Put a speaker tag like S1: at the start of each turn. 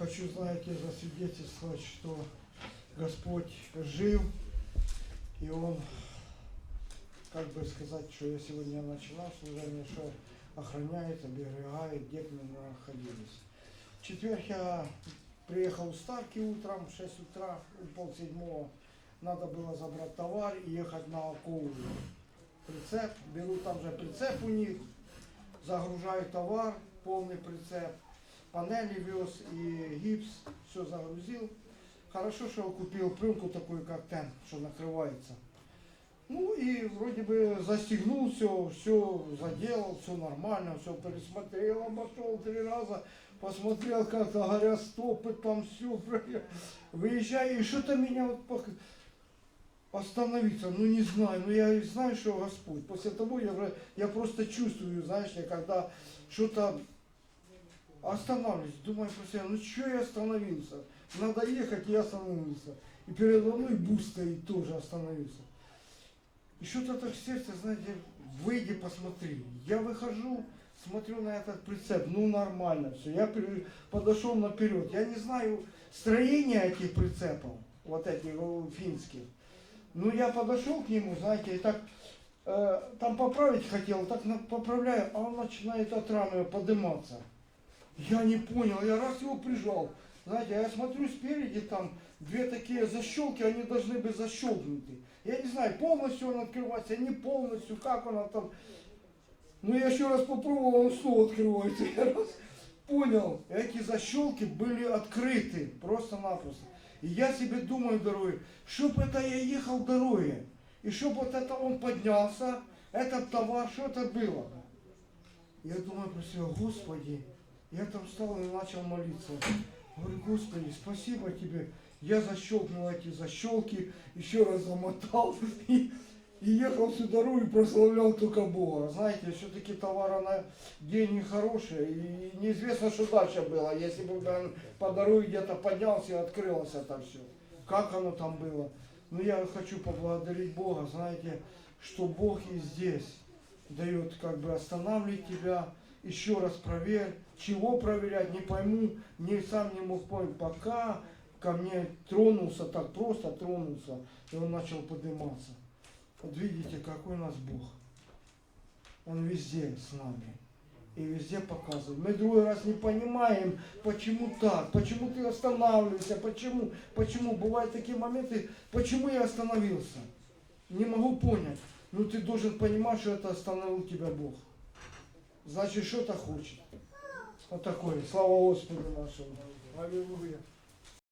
S1: Хочу, знаете, засвидетельствовать, что Господь жив, и Он, как бы сказать, что я сегодня начинал служение, что охраняет, оберегает, где мы находились. В четверг я приехал в Старки утром, в 6 утра, у полседьмого. Надо было забрать товар и ехать на Окову. Прицеп, беру там же прицеп у них, загружаю товар, полный прицеп, панели вез и гипс, все загрузил. Хорошо, что купил пленку такую, как тен, что накрывается. Ну и вроде бы застегнул все, все заделал, все нормально, все пересмотрел, обошел три раза, посмотрел, как-то горят стопы, там все. Выезжаю, и что-то меня вот остановиться, ну не знаю, ну я знаю, что Господь. После того я, я просто чувствую, знаешь, ли, когда что-то останавливаюсь, думаю про себя, ну что я остановился? Надо ехать, я остановился. И передо мной бус стоит, тоже остановился. И что-то так сердце, знаете, выйди, посмотри. Я выхожу, смотрю на этот прицеп, ну нормально все. Я подошел наперед. Я не знаю строения этих прицепов, вот этих финских. Ну я подошел к нему, знаете, и так э, там поправить хотел, так поправляю, а он начинает от рамы подниматься. Я не понял, я раз его прижал. Знаете, я смотрю спереди, там две такие защелки, они должны быть защелкнуты. Я не знаю, полностью он открывается, не полностью, как он там. Ну я еще раз попробовал, он снова открывается. Я раз понял, эти защелки были открыты просто-напросто. И я себе думаю, дорогой, чтоб это я ехал дороге, и чтоб вот это он поднялся, этот товар, что это было? Я думаю про себя, Господи, я там встал и начал молиться. Говорю, Господи, спасибо тебе. Я защелкнул эти защелки, еще раз замотал и, и ехал всю дорогу и прославлял только Бога. Знаете, все-таки товар на деньги хорошие, и неизвестно, что дальше было. Если бы он по дороге где-то поднялся и открылось это все. Как оно там было. Но я хочу поблагодарить Бога, знаете, что Бог и здесь дает как бы останавливать тебя, еще раз проверь, чего проверять, не пойму, не сам не мог понять, пока ко мне тронулся, так просто тронулся, и он начал подниматься. Вот видите, какой у нас Бог. Он везде с нами. И везде показывает. Мы другой раз не понимаем, почему так, почему ты останавливаешься, почему, почему. Бывают такие моменты, почему я остановился. Не могу понять. Ну ты должен понимать, что это остановил тебя Бог. Значит, что-то хочет. Вот такое. Слава Господу нашему. Аллилуйя.